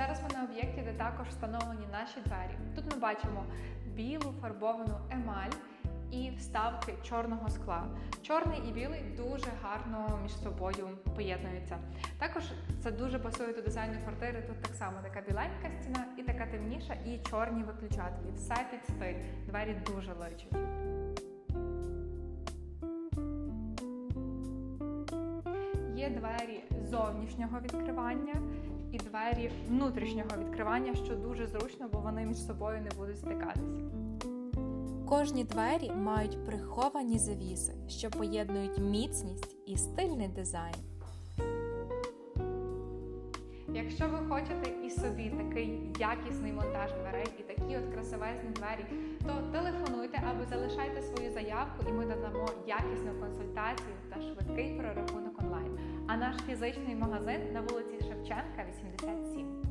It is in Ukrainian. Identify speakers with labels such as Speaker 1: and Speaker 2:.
Speaker 1: Зараз ми на об'єкті, де також встановлені наші двері. Тут ми бачимо білу фарбовану емаль і вставки чорного скла. Чорний і білий дуже гарно між собою поєднуються. Також це дуже пасує до дизайну квартири. Тут так само така біленька стіна і така темніша, і чорні виключателі. Все під стиль. Двері дуже личать. Є двері зовнішнього відкривання і двері внутрішнього відкривання, що дуже зручно, бо вони між собою не будуть стикатися.
Speaker 2: Кожні двері мають приховані завіси, що поєднують міцність і стильний дизайн.
Speaker 1: Якщо ви хочете і собі такий якісний монтаж дверей і такі от красивезні двері, то телефонуйте або залишайте свою заявку, і ми надамо якісну консультацію та швидкий прорахунок. А наш фізичний магазин на вулиці Шевченка, 87.